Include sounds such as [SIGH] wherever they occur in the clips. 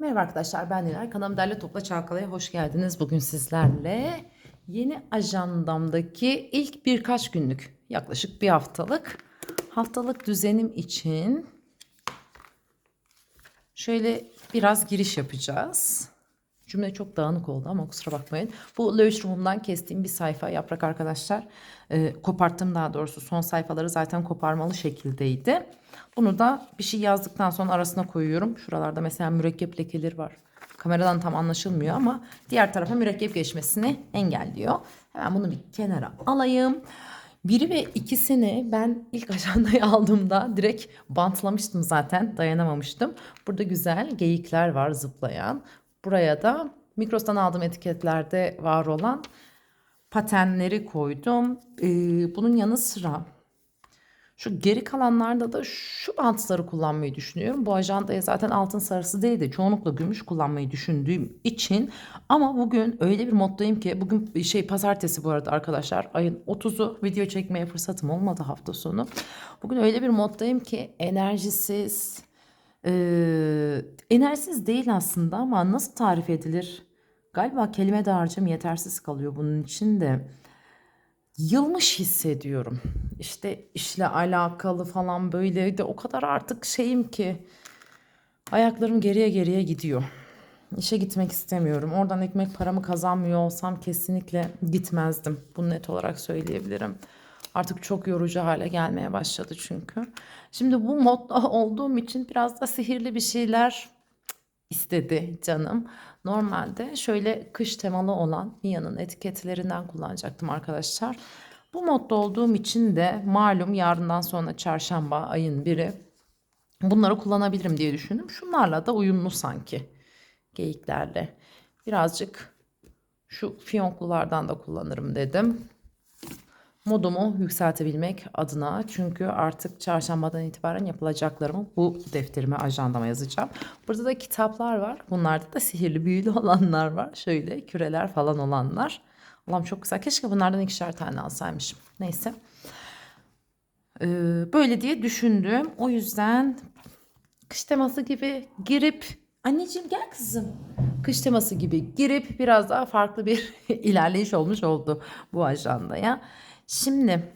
Merhaba arkadaşlar ben Nilay. Kanalım Derle Topla Çalkala'ya hoş geldiniz. Bugün sizlerle yeni ajandamdaki ilk birkaç günlük yaklaşık bir haftalık haftalık düzenim için şöyle biraz giriş yapacağız. Cümle çok dağınık oldu ama kusura bakmayın. Bu Room'dan kestiğim bir sayfa yaprak arkadaşlar. Ee, koparttım daha doğrusu. Son sayfaları zaten koparmalı şekildeydi. Bunu da bir şey yazdıktan sonra arasına koyuyorum. Şuralarda mesela mürekkep lekeleri var. Kameradan tam anlaşılmıyor ama diğer tarafa mürekkep geçmesini engelliyor. Hemen bunu bir kenara alayım. Biri ve ikisini ben ilk [LAUGHS] ajandayı aldığımda direkt bantlamıştım zaten dayanamamıştım. Burada güzel geyikler var zıplayan. Buraya da Migros'tan aldığım etiketlerde var olan patenleri koydum. Ee, bunun yanı sıra şu geri kalanlarda da şu bantları kullanmayı düşünüyorum. Bu ajandaya zaten altın sarısı değil de çoğunlukla gümüş kullanmayı düşündüğüm için. Ama bugün öyle bir moddayım ki bugün şey pazartesi bu arada arkadaşlar. Ayın 30'u video çekmeye fırsatım olmadı hafta sonu. Bugün öyle bir moddayım ki enerjisiz, ee, enerjisiz değil aslında ama nasıl tarif edilir? Galiba kelime dağarcığım yetersiz kalıyor bunun için de. Yılmış hissediyorum. İşte işle alakalı falan böyle de o kadar artık şeyim ki ayaklarım geriye geriye gidiyor. İşe gitmek istemiyorum. Oradan ekmek paramı kazanmıyor olsam kesinlikle gitmezdim. Bunu net olarak söyleyebilirim. Artık çok yorucu hale gelmeye başladı çünkü. Şimdi bu modda [LAUGHS] olduğum için biraz da sihirli bir şeyler istedi canım. Normalde şöyle kış temalı olan Mia'nın etiketlerinden kullanacaktım arkadaşlar. Bu modda olduğum için de malum yarından sonra çarşamba ayın biri bunları kullanabilirim diye düşündüm. Şunlarla da uyumlu sanki geyiklerle. Birazcık şu fiyonklulardan da kullanırım dedim modumu yükseltebilmek adına çünkü artık çarşambadan itibaren yapılacaklarımı bu defterime ajandama yazacağım. Burada da kitaplar var. Bunlarda da sihirli büyülü [LAUGHS] olanlar var. Şöyle küreler falan olanlar. Allah'ım çok güzel. Keşke bunlardan ikişer tane alsaymışım. Neyse. Ee, böyle diye düşündüm. O yüzden kış teması gibi girip anneciğim gel kızım. Kış teması gibi girip biraz daha farklı bir [LAUGHS] ilerleyiş olmuş oldu bu ajandaya. Şimdi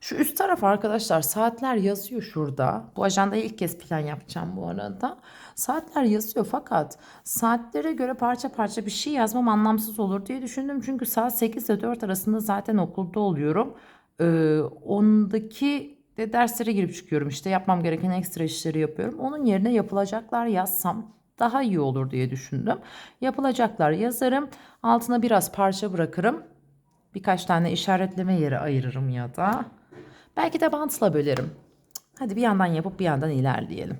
şu üst taraf arkadaşlar saatler yazıyor şurada. Bu ajandayı ilk kez plan yapacağım bu arada. Saatler yazıyor fakat saatlere göre parça parça bir şey yazmam anlamsız olur diye düşündüm. Çünkü saat 8 ile 4 arasında zaten okulda oluyorum. Ee, ondaki de derslere girip çıkıyorum işte yapmam gereken ekstra işleri yapıyorum. Onun yerine yapılacaklar yazsam daha iyi olur diye düşündüm. Yapılacaklar yazarım. Altına biraz parça bırakırım. Birkaç tane işaretleme yeri ayırırım ya da. Belki de bantla bölerim. Hadi bir yandan yapıp bir yandan ilerleyelim.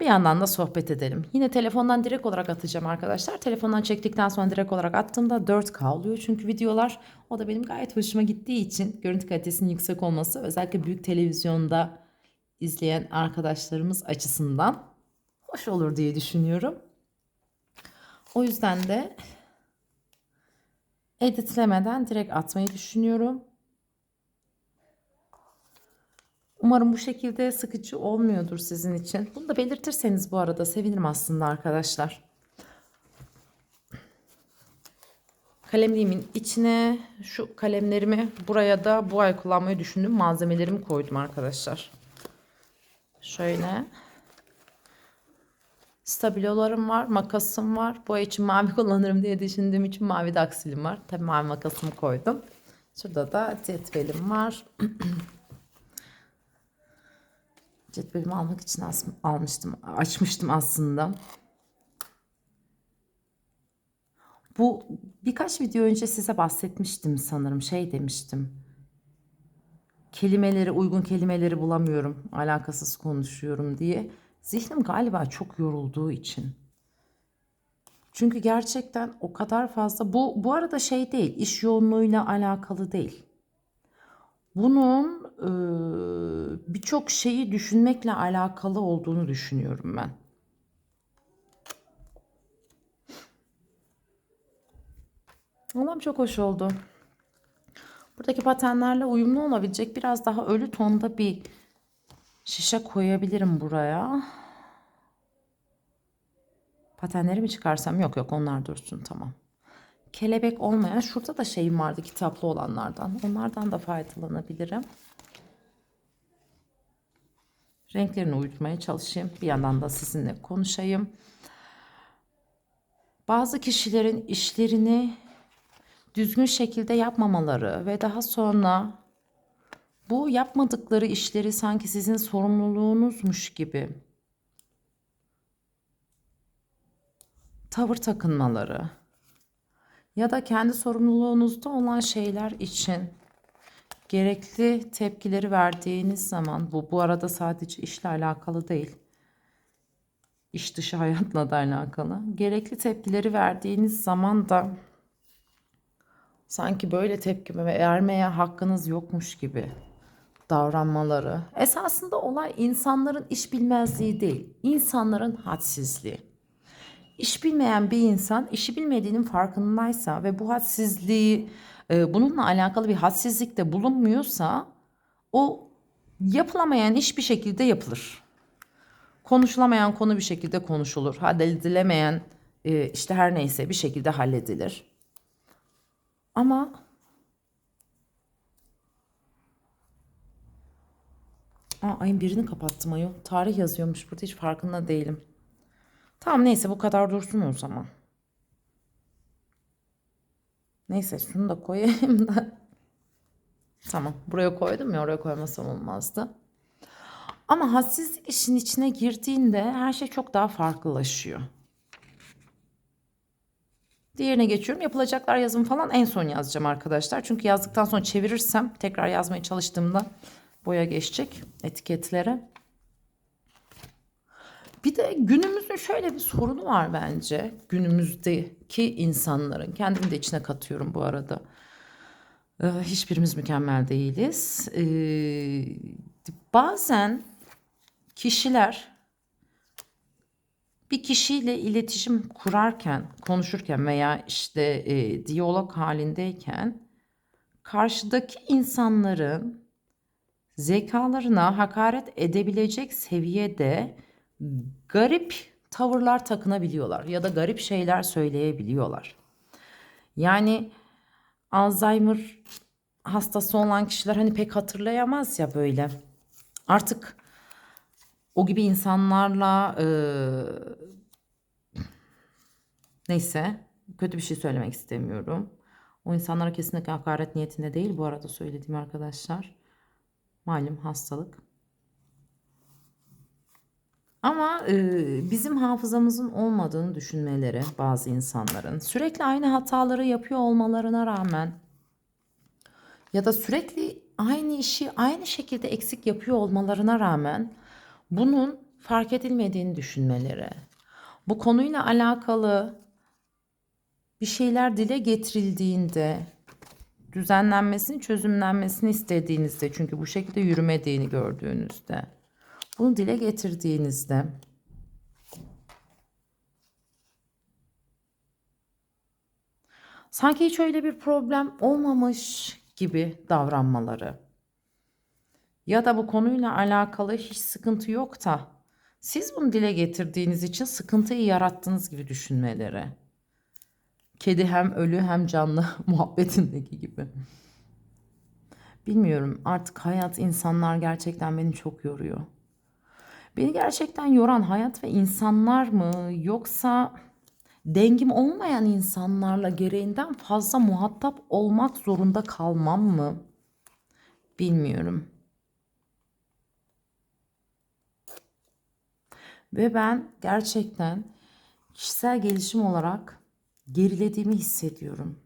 Bir yandan da sohbet edelim. Yine telefondan direkt olarak atacağım arkadaşlar. Telefondan çektikten sonra direkt olarak attığımda 4K oluyor. Çünkü videolar o da benim gayet hoşuma gittiği için görüntü kalitesinin yüksek olması özellikle büyük televizyonda izleyen arkadaşlarımız açısından hoş olur diye düşünüyorum. O yüzden de editlemeden direkt atmayı düşünüyorum. Umarım bu şekilde sıkıcı olmuyordur sizin için. Bunu da belirtirseniz bu arada sevinirim aslında arkadaşlar. Kalemliğimin içine şu kalemlerimi buraya da bu ay kullanmayı düşündüm. Malzemelerimi koydum arkadaşlar. Şöyle. Stabilolarım var, makasım var. Ay için mavi [LAUGHS] kullanırım diye düşündüğüm için mavi de aksilim var. Tabii mavi makasımı koydum. Şurada da cetvelim var. [CLEARS THROAT] Cetvelimi almak için almıştım, açmıştım aslında. Bu birkaç video önce size bahsetmiştim sanırım. Şey demiştim. Kelimeleri, uygun kelimeleri bulamıyorum. Alakasız konuşuyorum diye. Zihnim galiba çok yorulduğu için. Çünkü gerçekten o kadar fazla bu bu arada şey değil, iş yoğunluğuyla alakalı değil. Bunun e, birçok şeyi düşünmekle alakalı olduğunu düşünüyorum ben. Allah'ım çok hoş oldu. Buradaki patenlerle uyumlu olabilecek biraz daha ölü tonda bir şişe koyabilirim buraya. Patenleri mi çıkarsam? Yok yok onlar dursun tamam. Kelebek olmayan şurada da şeyim vardı kitaplı olanlardan. Onlardan da faydalanabilirim. Renklerini uyutmaya çalışayım. Bir yandan da sizinle konuşayım. Bazı kişilerin işlerini düzgün şekilde yapmamaları ve daha sonra bu yapmadıkları işleri sanki sizin sorumluluğunuzmuş gibi tavır takınmaları ya da kendi sorumluluğunuzda olan şeyler için gerekli tepkileri verdiğiniz zaman bu bu arada sadece işle alakalı değil. iş dışı hayatla da alakalı. Gerekli tepkileri verdiğiniz zaman da sanki böyle tepki vermeye hakkınız yokmuş gibi davranmaları. Esasında olay insanların iş bilmezliği değil, insanların hadsizliği. İş bilmeyen bir insan işi bilmediğinin farkındaysa ve bu hadsizliği e, bununla alakalı bir hadsizlikte bulunmuyorsa o yapılamayan iş bir şekilde yapılır. Konuşulamayan konu bir şekilde konuşulur. Halledilemeyen e, işte her neyse bir şekilde halledilir. Ama Aa, ayın birini kapattım ayol. Tarih yazıyormuş burada hiç farkında değilim. Tamam neyse bu kadar dursun o zaman. Neyse şunu da koyayım da. Tamam buraya koydum ya oraya koymasam olmazdı. Ama hadsizlik işin içine girdiğinde her şey çok daha farklılaşıyor. Diğerine geçiyorum. Yapılacaklar yazım falan en son yazacağım arkadaşlar. Çünkü yazdıktan sonra çevirirsem tekrar yazmaya çalıştığımda boya geçecek etiketlere. Bir de günümüzün şöyle bir sorunu var bence. Günümüzdeki insanların. Kendimi de içine katıyorum bu arada. Ee, hiçbirimiz mükemmel değiliz. Ee, bazen kişiler bir kişiyle iletişim kurarken, konuşurken veya işte e, diyalog halindeyken karşıdaki insanların zekalarına hakaret edebilecek seviyede garip tavırlar takınabiliyorlar ya da garip şeyler söyleyebiliyorlar. Yani Alzheimer hastası olan kişiler hani pek hatırlayamaz ya böyle. Artık o gibi insanlarla e, neyse kötü bir şey söylemek istemiyorum. O insanlara kesinlikle hakaret niyetinde değil bu arada söylediğim arkadaşlar. Malum hastalık. Ama e, bizim hafızamızın olmadığını düşünmeleri bazı insanların sürekli aynı hataları yapıyor olmalarına rağmen ya da sürekli aynı işi aynı şekilde eksik yapıyor olmalarına rağmen bunun fark edilmediğini düşünmeleri. Bu konuyla alakalı bir şeyler dile getirildiğinde düzenlenmesini, çözümlenmesini istediğinizde çünkü bu şekilde yürümediğini gördüğünüzde bunu dile getirdiğinizde sanki hiç öyle bir problem olmamış gibi davranmaları ya da bu konuyla alakalı hiç sıkıntı yok da siz bunu dile getirdiğiniz için sıkıntıyı yarattığınız gibi düşünmeleri. Kedi hem ölü hem canlı [LAUGHS] muhabbetindeki gibi. Bilmiyorum artık hayat insanlar gerçekten beni çok yoruyor. Beni gerçekten yoran hayat ve insanlar mı yoksa dengim olmayan insanlarla gereğinden fazla muhatap olmak zorunda kalmam mı? Bilmiyorum. Ve ben gerçekten kişisel gelişim olarak gerilediğimi hissediyorum.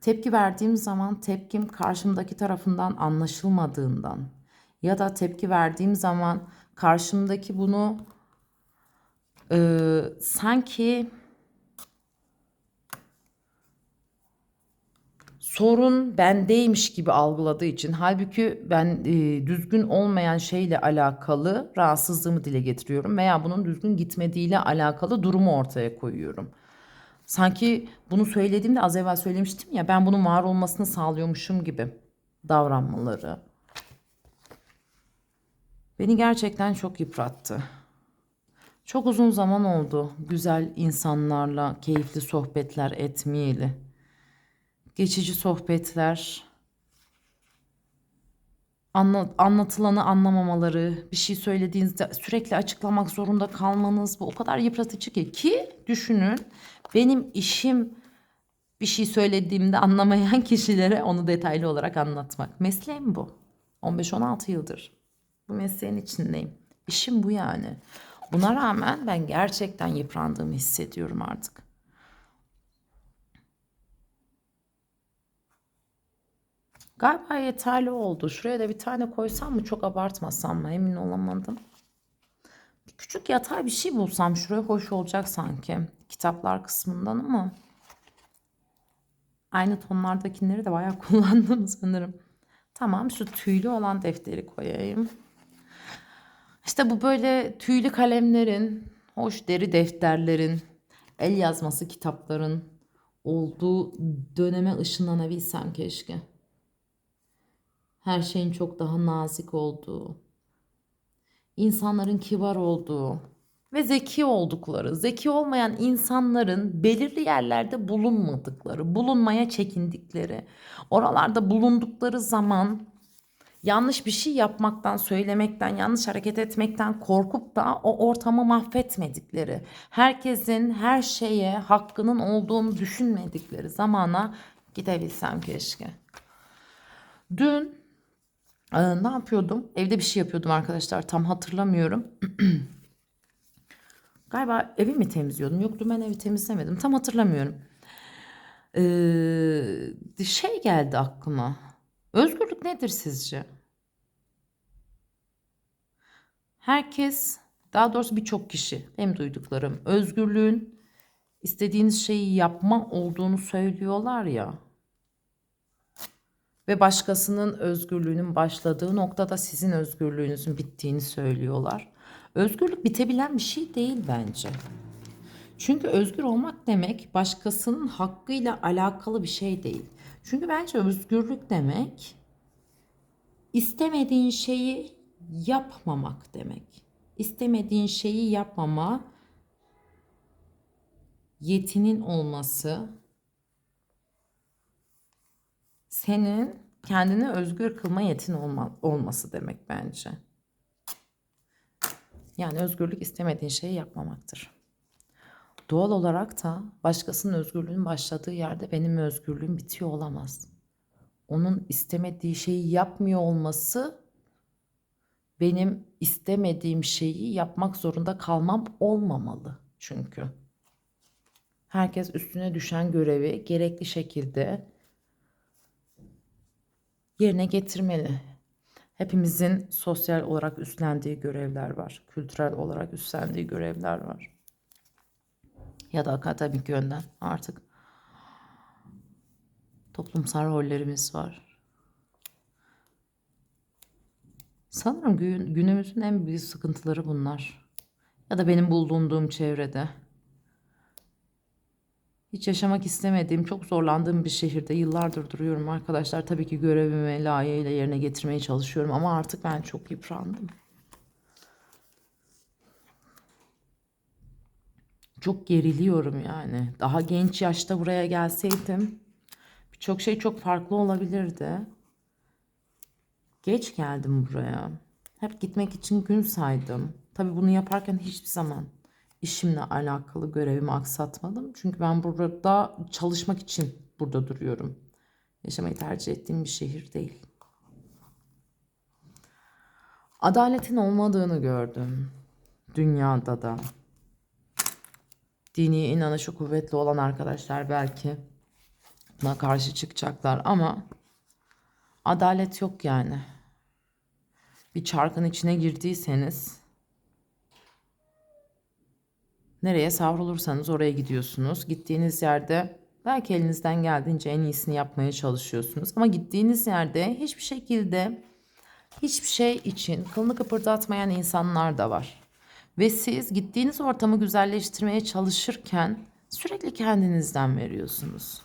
Tepki verdiğim zaman tepkim karşımdaki tarafından anlaşılmadığından ya da tepki verdiğim zaman karşımdaki bunu e, sanki sorun bendeymiş gibi algıladığı için halbuki ben e, düzgün olmayan şeyle alakalı rahatsızlığımı dile getiriyorum veya bunun düzgün gitmediğiyle alakalı durumu ortaya koyuyorum. Sanki bunu söylediğimde az evvel söylemiştim ya ben bunun var olmasını sağlıyormuşum gibi davranmaları. Beni gerçekten çok yıprattı. Çok uzun zaman oldu güzel insanlarla keyifli sohbetler etmeyeli. Geçici sohbetler, anla- anlatılanı anlamamaları, bir şey söylediğinizde sürekli açıklamak zorunda kalmanız bu o kadar yıpratıcı ki ki düşünün benim işim bir şey söylediğimde anlamayan [LAUGHS] kişilere onu detaylı olarak anlatmak. Mesleğim bu. 15-16 yıldır bu mesleğin içindeyim. İşim bu yani. Buna rağmen ben gerçekten yıprandığımı hissediyorum artık. Galiba yeterli oldu. Şuraya da bir tane koysam mı çok abartmasam mı emin olamadım. Küçük yatay bir şey bulsam şuraya hoş olacak sanki. Kitaplar kısmından ama aynı tonlardakileri de bayağı [LAUGHS] kullandım sanırım. Tamam şu tüylü olan defteri koyayım. İşte bu böyle tüylü kalemlerin, hoş deri defterlerin, el yazması kitapların olduğu döneme ışınlanabilsem keşke. Her şeyin çok daha nazik olduğu, insanların kibar olduğu ve zeki oldukları, zeki olmayan insanların belirli yerlerde bulunmadıkları, bulunmaya çekindikleri, oralarda bulundukları zaman yanlış bir şey yapmaktan, söylemekten, yanlış hareket etmekten korkup da o ortamı mahvetmedikleri, herkesin her şeye hakkının olduğunu düşünmedikleri zamana gidebilsem keşke. Dün e, ne yapıyordum? Evde bir şey yapıyordum arkadaşlar. Tam hatırlamıyorum. [CLEARS THROAT] Galiba evi mi temizliyordum? Yoktu ben evi temizlemedim. Tam hatırlamıyorum. Ee, şey geldi aklıma. Özgürlük nedir sizce? Herkes, daha doğrusu birçok kişi, benim duyduklarım, özgürlüğün istediğiniz şeyi yapma olduğunu söylüyorlar ya. Ve başkasının özgürlüğünün başladığı noktada sizin özgürlüğünüzün bittiğini söylüyorlar. Özgürlük bitebilen bir şey değil bence. Çünkü özgür olmak demek başkasının hakkıyla alakalı bir şey değil. Çünkü bence özgürlük demek istemediğin şeyi yapmamak demek. İstemediğin şeyi yapmama yetinin olması senin kendini özgür kılma yetin olma, olması demek bence. Yani özgürlük istemediğin şeyi yapmamaktır. Doğal olarak da başkasının özgürlüğünün başladığı yerde benim özgürlüğüm bitiyor olamaz. Onun istemediği şeyi yapmıyor olması benim istemediğim şeyi yapmak zorunda kalmam olmamalı çünkü. Herkes üstüne düşen görevi gerekli şekilde yerine getirmeli. Hepimizin sosyal olarak üstlendiği görevler var. Kültürel olarak üstlendiği görevler var. Ya da akademik yönden artık toplumsal rollerimiz var. Sanırım gün, günümüzün en büyük sıkıntıları bunlar. Ya da benim bulunduğum çevrede. Hiç yaşamak istemediğim, çok zorlandığım bir şehirde yıllardır duruyorum arkadaşlar. Tabii ki görevimi layığıyla yerine getirmeye çalışıyorum ama artık ben çok yıprandım. Çok geriliyorum yani. Daha genç yaşta buraya gelseydim birçok şey çok farklı olabilirdi. Geç geldim buraya. Hep gitmek için gün saydım. Tabii bunu yaparken hiçbir zaman işimle alakalı görevimi aksatmadım. Çünkü ben burada çalışmak için burada duruyorum. Yaşamayı tercih ettiğim bir şehir değil. Adaletin olmadığını gördüm. Dünyada da. Dini inanışı kuvvetli olan arkadaşlar belki buna karşı çıkacaklar ama adalet yok yani. Bir çarkın içine girdiyseniz Nereye savrulursanız oraya gidiyorsunuz. Gittiğiniz yerde belki elinizden geldiğince en iyisini yapmaya çalışıyorsunuz. Ama gittiğiniz yerde hiçbir şekilde hiçbir şey için kılını kıpırdatmayan insanlar da var. Ve siz gittiğiniz ortamı güzelleştirmeye çalışırken sürekli kendinizden veriyorsunuz.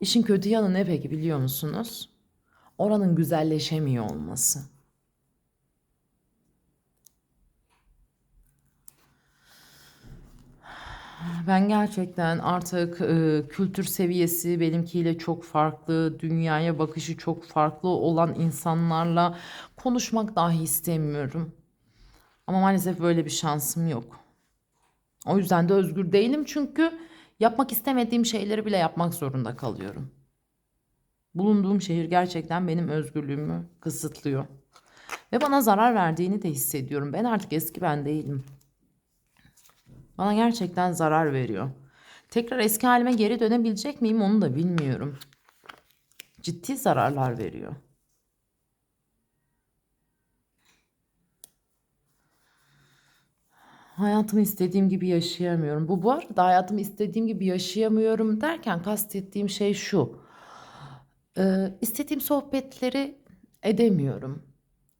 İşin kötü yanı ne peki biliyor musunuz? Oranın güzelleşemiyor olması. Ben gerçekten artık e, kültür seviyesi benimkiyle çok farklı, dünyaya bakışı çok farklı olan insanlarla konuşmak dahi istemiyorum. Ama maalesef böyle bir şansım yok. O yüzden de özgür değilim çünkü yapmak istemediğim şeyleri bile yapmak zorunda kalıyorum. Bulunduğum şehir gerçekten benim özgürlüğümü kısıtlıyor. Ve bana zarar verdiğini de hissediyorum. Ben artık eski ben değilim. Bana gerçekten zarar veriyor. Tekrar eski halime geri dönebilecek miyim onu da bilmiyorum. Ciddi zararlar veriyor. Hayatımı istediğim gibi yaşayamıyorum. Bu bu arada hayatımı istediğim gibi yaşayamıyorum derken kastettiğim şey şu. Ee, istediğim sohbetleri edemiyorum.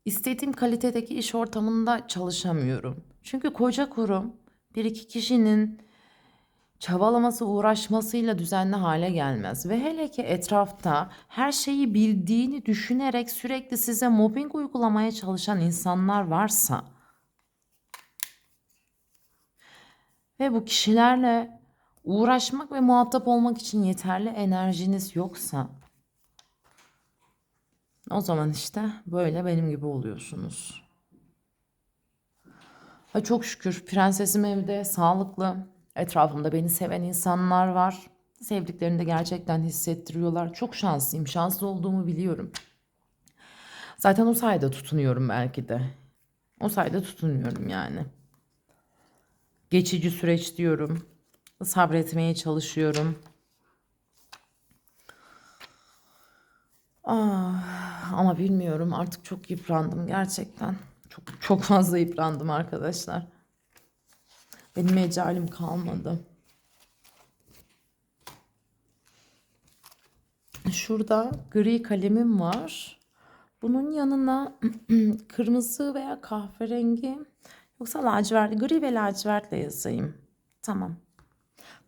İstediğim kalitedeki iş ortamında çalışamıyorum. Çünkü koca kurum bir iki kişinin çabalaması, uğraşmasıyla düzenli hale gelmez. Ve hele ki etrafta her şeyi bildiğini düşünerek sürekli size mobbing uygulamaya çalışan insanlar varsa ve bu kişilerle uğraşmak ve muhatap olmak için yeterli enerjiniz yoksa o zaman işte böyle benim gibi oluyorsunuz. Ha çok şükür prensesim evde, sağlıklı. Etrafımda beni seven insanlar var. Sevdiklerini de gerçekten hissettiriyorlar. Çok şanslıyım. Şanslı olduğumu biliyorum. Zaten o sayede tutunuyorum belki de. O sayede tutunuyorum yani. Geçici süreç diyorum. Sabretmeye çalışıyorum. Ah, ama bilmiyorum artık çok yıprandım gerçekten. Çok fazla yıprandım arkadaşlar. Benim mecalim kalmadı. Şurada gri kalemim var. Bunun yanına [CLEARS THROAT] kırmızı veya kahverengi yoksa lacivert, gri ve lacivertle yazayım. Tamam.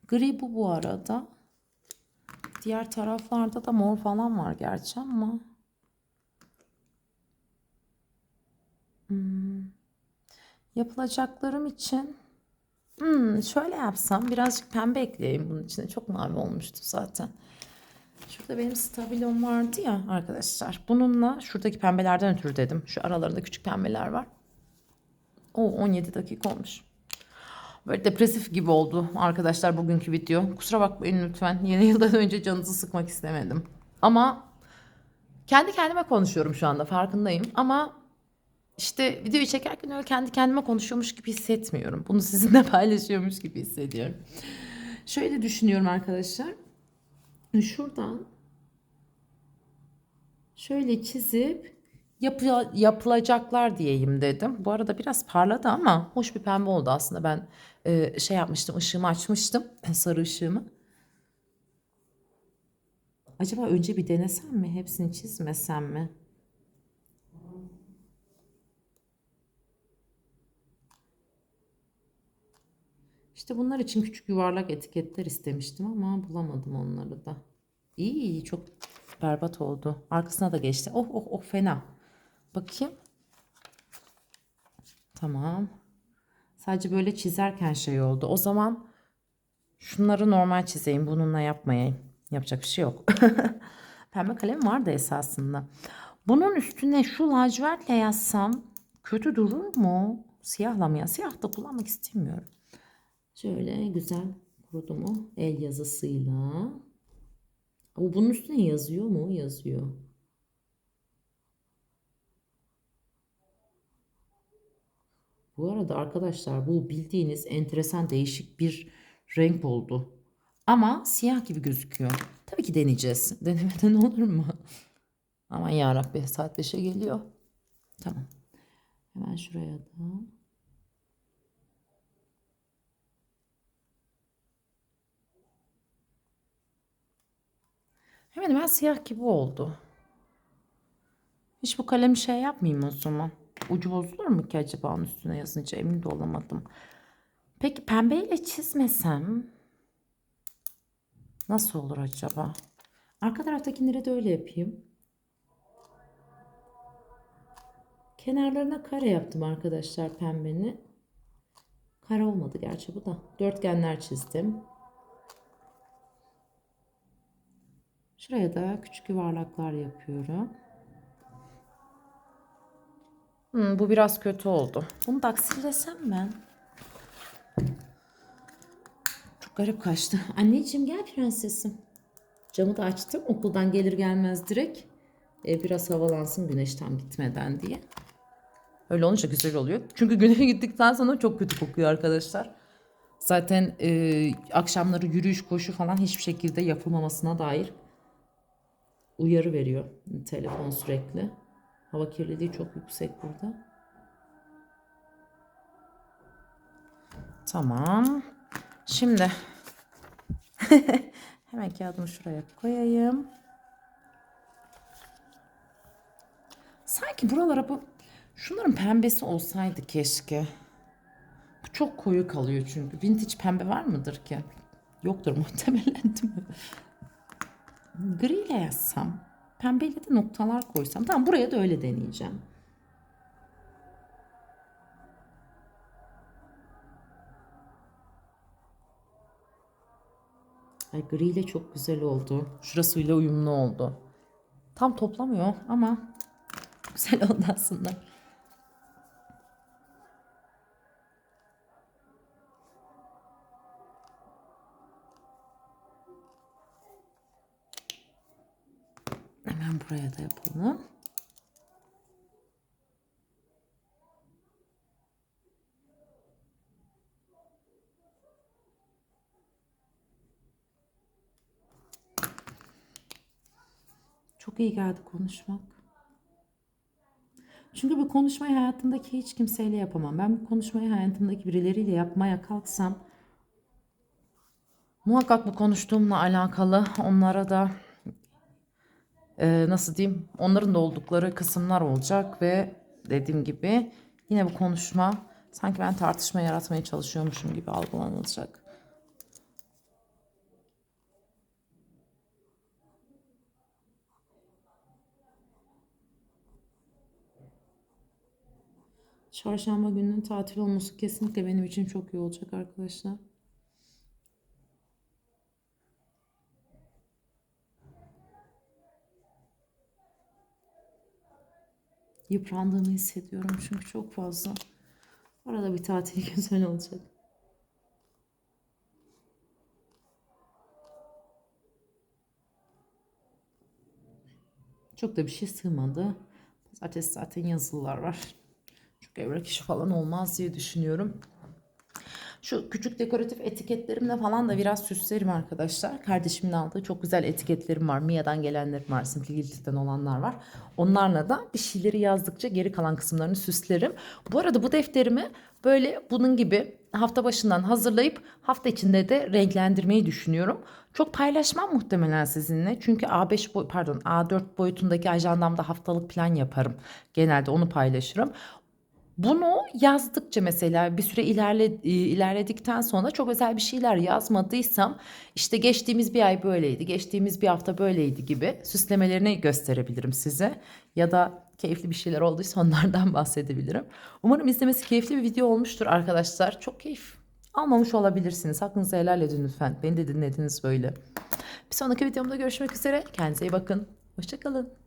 Gri bu bu arada. Diğer taraflarda da mor falan var gerçi ama. Hmm. Yapılacaklarım için hmm, şöyle yapsam birazcık pembe ekleyeyim bunun içine. Çok mavi olmuştu zaten. Şurada benim stabilom vardı ya arkadaşlar. Bununla şuradaki pembelerden ötürü dedim. Şu aralarında küçük pembeler var. O 17 dakika olmuş. Böyle depresif gibi oldu arkadaşlar bugünkü video. Kusura bakmayın lütfen. Yeni yıldan önce canınızı sıkmak istemedim. Ama kendi kendime konuşuyorum şu anda farkındayım. Ama işte videoyu çekerken öyle kendi kendime konuşuyormuş gibi hissetmiyorum. Bunu sizinle [LAUGHS] paylaşıyormuş gibi hissediyorum. Şöyle düşünüyorum arkadaşlar. Şuradan şöyle çizip yapı, yapılacaklar diyeyim dedim. Bu arada biraz parladı ama hoş bir pembe oldu aslında. Ben e, şey yapmıştım, ışığımı açmıştım, [LAUGHS] sarı ışığımı. Acaba önce bir denesem mi? Hepsini çizmesem mi? İşte bunlar için küçük yuvarlak etiketler istemiştim ama bulamadım onları da. İyi, çok berbat oldu. Arkasına da geçti. Oh oh oh fena. Bakayım. Tamam. Sadece böyle çizerken şey oldu. O zaman şunları normal çizeyim. Bununla yapmayayım. Yapacak bir şey yok. [LAUGHS] Pembe kalem vardı esasında. Bunun üstüne şu lacivertle yazsam kötü durur mu? Siyahla mı ya? Siyah da kullanmak istemiyorum. Şöyle güzel kurudu mu? El yazısıyla. Ama bunun üstüne yazıyor mu? Yazıyor. Bu arada arkadaşlar bu bildiğiniz enteresan değişik bir renk oldu. Ama siyah gibi gözüküyor. Tabii ki deneyeceğiz. [LAUGHS] Denemeden olur mu? Aman yarabbi saat 5'e geliyor. Tamam. Hemen şuraya da. Hemen hemen siyah gibi oldu. Hiç bu kalemi şey yapmayayım o zaman. Ucu bozulur mu ki acaba onun üstüne yazınca emin de olamadım. Peki pembeyle çizmesem nasıl olur acaba? Arka taraftakileri de öyle yapayım. Kenarlarına kare yaptım arkadaşlar pembenin. Kare olmadı gerçi bu da. Dörtgenler çizdim. Şuraya da küçük yuvarlaklar yapıyorum. Hmm, bu biraz kötü oldu. Bunu da aksillesem ben. Çok garip kaçtı. Anneciğim gel prensesim. Camı da açtım. Okuldan gelir gelmez direkt. e, biraz havalansın güneşten gitmeden diye. Öyle olunca güzel oluyor. Çünkü güneşe gittikten sonra çok kötü kokuyor arkadaşlar. Zaten e, akşamları yürüyüş, koşu falan hiçbir şekilde yapılmamasına dair uyarı veriyor telefon sürekli. Hava kirliliği çok yüksek burada. Tamam. Şimdi [LAUGHS] hemen kağıdımı şuraya koyayım. Sanki buralara bu şunların pembesi olsaydı keşke. Bu çok koyu kalıyor çünkü. Vintage pembe var mıdır ki? Yoktur [LAUGHS] muhtemelen değil mi? Griyle yazsam. Pembeyle de noktalar koysam. Tamam buraya da öyle deneyeceğim. Ay griyle çok güzel oldu. Şurasıyla uyumlu oldu. Tam toplamıyor ama güzel oldu aslında. Hemen buraya da yapalım. Çok iyi geldi konuşmak. Çünkü bu konuşmayı hayatımdaki hiç kimseyle yapamam. Ben bu konuşmayı hayatımdaki birileriyle yapmaya kalksam muhakkak bu konuştuğumla alakalı onlara da e, nasıl diyeyim onların da oldukları kısımlar olacak ve dediğim gibi yine bu konuşma sanki ben tartışma yaratmaya çalışıyormuşum gibi algılanılacak. Çarşamba gününün tatil olması kesinlikle benim için çok iyi olacak arkadaşlar. Yıprandığımı hissediyorum çünkü çok fazla. Arada bir tatil [LAUGHS] güzel olacak. Çok da bir şey sığmadı. Pazartesi zaten yazılılar var. Çok evrak işi falan olmaz diye düşünüyorum. Şu küçük dekoratif etiketlerimle falan da biraz süslerim arkadaşlar. Kardeşimin aldığı çok güzel etiketlerim var. Mia'dan gelenlerim var. Simplicit'ten olanlar var. Onlarla da bir şeyleri yazdıkça geri kalan kısımlarını süslerim. Bu arada bu defterimi böyle bunun gibi hafta başından hazırlayıp hafta içinde de renklendirmeyi düşünüyorum. Çok paylaşmam muhtemelen sizinle. Çünkü A5 boy pardon A4 boyutundaki ajandamda haftalık plan yaparım. Genelde onu paylaşırım. Bunu yazdıkça mesela bir süre ilerle, e, ilerledikten sonra çok özel bir şeyler yazmadıysam işte geçtiğimiz bir ay böyleydi, geçtiğimiz bir hafta böyleydi gibi süslemelerini gösterebilirim size. Ya da keyifli bir şeyler olduysa onlardan [LAUGHS] bahsedebilirim. Umarım izlemesi keyifli bir video olmuştur arkadaşlar. Çok keyif almamış olabilirsiniz. Hakkınızı helal edin lütfen. Beni de dinlediniz böyle. Bir sonraki videomda görüşmek üzere. Kendinize iyi bakın. Hoşçakalın.